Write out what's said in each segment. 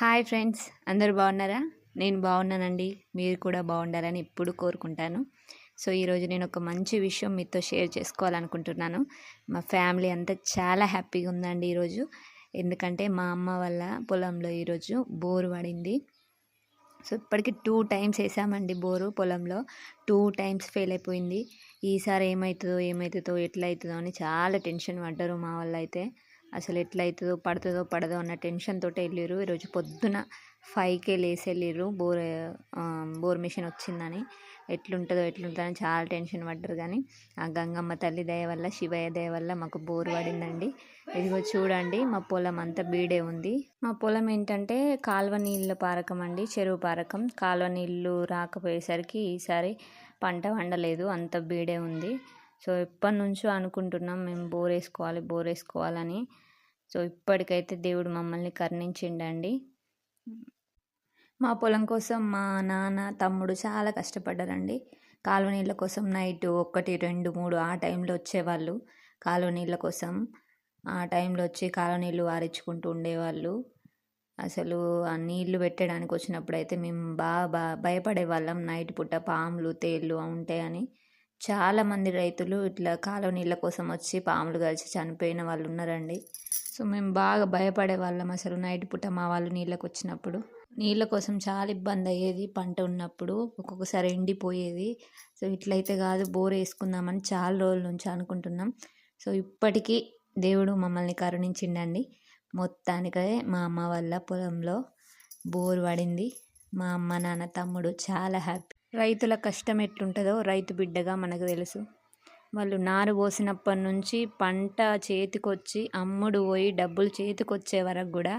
Hi friends అందరూ బాగున్నారా? నేను బాగున్నానండి. మీరు కూడా బాగుండాలని ఎప్పుడు కోరుకుంటాను. సో ఈరోజు నేను ఒక మంచి విషయం మీతో షేర్ చేసుకోవాలనుకుంటున్నాను. మా ఫ్యామిలీ అంతా చాలా హ్యాపీగా ఉందండి ఈరోజు. ఎందుకంటే మా అమ్మ వాళ్ళ పొలంలో ఈరోజు బోరు పడింది. సో ఇప్పటికి టూ టైమ్స్ వేసామండి బోరు పొలంలో. టూ టైమ్స్ ఫెయిల్ అయిపోయింది. ఈసారి ఏమవుతుందో ఏమవుతుందో ఎట్లా అవుతుందో అని చాలా టెన్షన్ పడ్డారు మా వాళ్ళు అయితే అసలు ఎట్లయితుందో పడుతుందో పడదో అన్న టెన్షన్ తోటే వెళ్ళిర్రు. ఈరోజు పొద్దున ఫైవ్కే లేసి వెళ్ళిర్రు. బోర్ బోర్ మిషన్ వచ్చిందని. ఎట్లుంటుందో ఎట్లుంటుందో అని చాలా టెన్షన్ పడ్డారు కానీ ఆ గంగమ్మ తల్లి దయ వల్ల శివయ్య దయ వల్ల మాకు బోర్ పడిందండి. ఇదిగో చూడండి మా పొలం అంతా బీడే ఉంది. మా పొలం ఏంటంటే కాలువ నీళ్ళ పారకం అండి చెరువు పారకం. కాలువ నీళ్ళు రాకపోయేసరికి ఈసారి పంట వండలేదు అంత బీడే ఉంది. సో ఎప్పటి నుంచో అనుకుంటున్నాం మేము బోర్ వేసుకోవాలి బోర్ వేసుకోవాలని. సో ఇప్పటికైతే దేవుడు మమ్మల్ని కర్ణించిండండి. మా పొలం కోసం మా నాన్న తమ్ముడు చాలా కష్టపడ్డారండి. కాలువ నీళ్ళ కోసం నైట్ ఒకటి రెండు మూడు ఆ టైంలో వచ్చేవాళ్ళు. కాలువ నీళ్ళ కోసం ఆ టైంలో వచ్చి కాలువ నీళ్ళు వారించుకుంటూ ఉండేవాళ్ళు. అసలు ఆ నీళ్ళు పెట్టడానికి వచ్చినప్పుడు అయితే మేము బాగా భయపడే వాళ్ళం నైట్ పూట పాములు తేళ్ళు ఉంటాయని. చాలామంది రైతులు ఇట్లా కాలువ నీళ్ళ కోసం వచ్చి పాములు కలిసి చనిపోయిన వాళ్ళు ఉన్నారండి. సో మేము బాగా భయపడే వాళ్ళం అసలు నైట్ పూట మా వాళ్ళు నీళ్ళకి వచ్చినప్పుడు. నీళ్ళ కోసం చాలా ఇబ్బంది అయ్యేది పంట ఉన్నప్పుడు ఒక్కొక్కసారి ఎండిపోయేది. సో ఇట్లయితే కాదు బోర్ వేసుకుందామని చాలా రోజుల నుంచి అనుకుంటున్నాం. సో ఇప్పటికీ దేవుడు మమ్మల్ని కరుణించిండండి. మొత్తానికే మా అమ్మ వాళ్ళ పొలంలో బోర్ పడింది. మా అమ్మ నాన్న తమ్ముడు చాలా హ్యాపీ. రైతుల కష్టం ఎట్లుంటుందో రైతు బిడ్డగా మనకు తెలుసు. వాళ్ళు నారు పోసినప్పటి నుంచి పంట చేతికొచ్చి అమ్ముడు పోయి డబ్బులు చేతికొచ్చే వరకు కూడా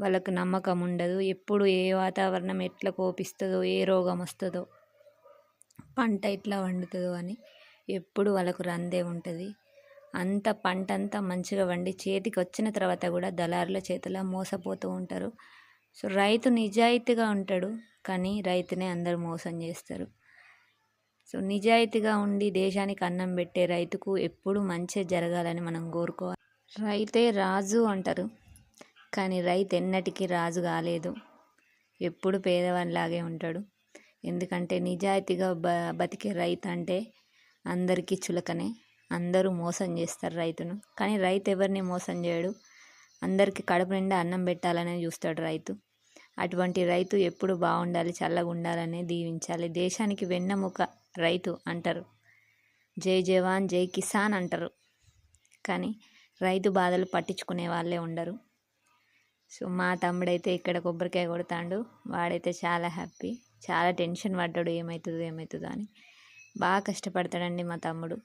వాళ్ళకు నమ్మకం ఉండదు. ఎప్పుడు ఏ వాతావరణం ఎట్లా కోపిస్తుందో ఏ రోగం వస్తుందో పంట ఎట్లా వండుతుందో అని ఎప్పుడు వాళ్ళకు రందే ఉంటుంది. అంత పంట అంతా మంచిగా వండి చేతికి వచ్చిన తర్వాత కూడా దళారుల చేతిలో మోసపోతూ ఉంటారు. సో రైతు నిజాయితీగా ఉంటాడు కానీ రైతునే అందరూ మోసం చేస్తారు. సో నిజాయితీగా ఉండి దేశానికి అన్నం పెట్టే రైతుకు ఎప్పుడు మంచి జరగాలని మనం కోరుకోవాలి. రైతే రాజు అంటారు. కానీ రైతు ఎన్నటికీ రాజు కాలేదు. ఎప్పుడు పేదవాడిలాగే ఉంటాడు. ఎందుకంటే నిజాయితీగా బ బతికే రైతు అంటే అందరికీ చులకనే. అందరూ మోసం చేస్తారు రైతును. కానీ రైతు ఎవరిని మోసం చేయడు? అందరికీ కడుపు నిండా అన్నం పెట్టాలనే చూస్తాడు రైతు. అటువంటి రైతు ఎప్పుడు బాగుండాలి చల్లగా ఉండాలని దీవించాలి. దేశానికి వెన్నెముక రైతు అంటారు. జై జవాన్ జై కిసాన్ అంటారు. కానీ రైతు బాధలు పట్టించుకునే వాళ్ళే ఉండరు. సో మా తమ్ముడైతే ఇక్కడ కొబ్బరికాయ కొడతాడు. వాడైతే చాలా హ్యాపీ. చాలా టెన్షన్ పడ్డాడు. ఏమవుతుందో ఏమవుతుందో అని. బాగా కష్టపడతాడండి మా తమ్ముడు.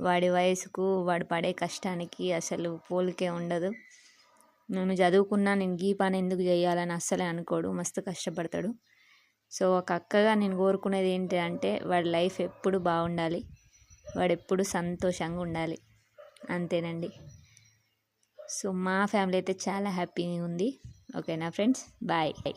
వాడి వయసుకు వాడు పడే కష్టానికి అసలు పోలికే ఉండదు. నేను చదువుకున్నా నేను గీ పని ఎందుకు చేయాలని అస్సలే అనుకోడు. మస్తు కష్టపడతాడు. సో ఒక అక్కగా నేను కోరుకునేది ఏంటి అంటే వాడి లైఫ్ ఎప్పుడు బాగుండాలి వాడు ఎప్పుడు సంతోషంగా ఉండాలి. అంతేనండి. సో మా ఫ్యామిలీ అయితే చాలా హ్యాపీగా ఉంది. ఓకేనా ఫ్రెండ్స్? బాయ్.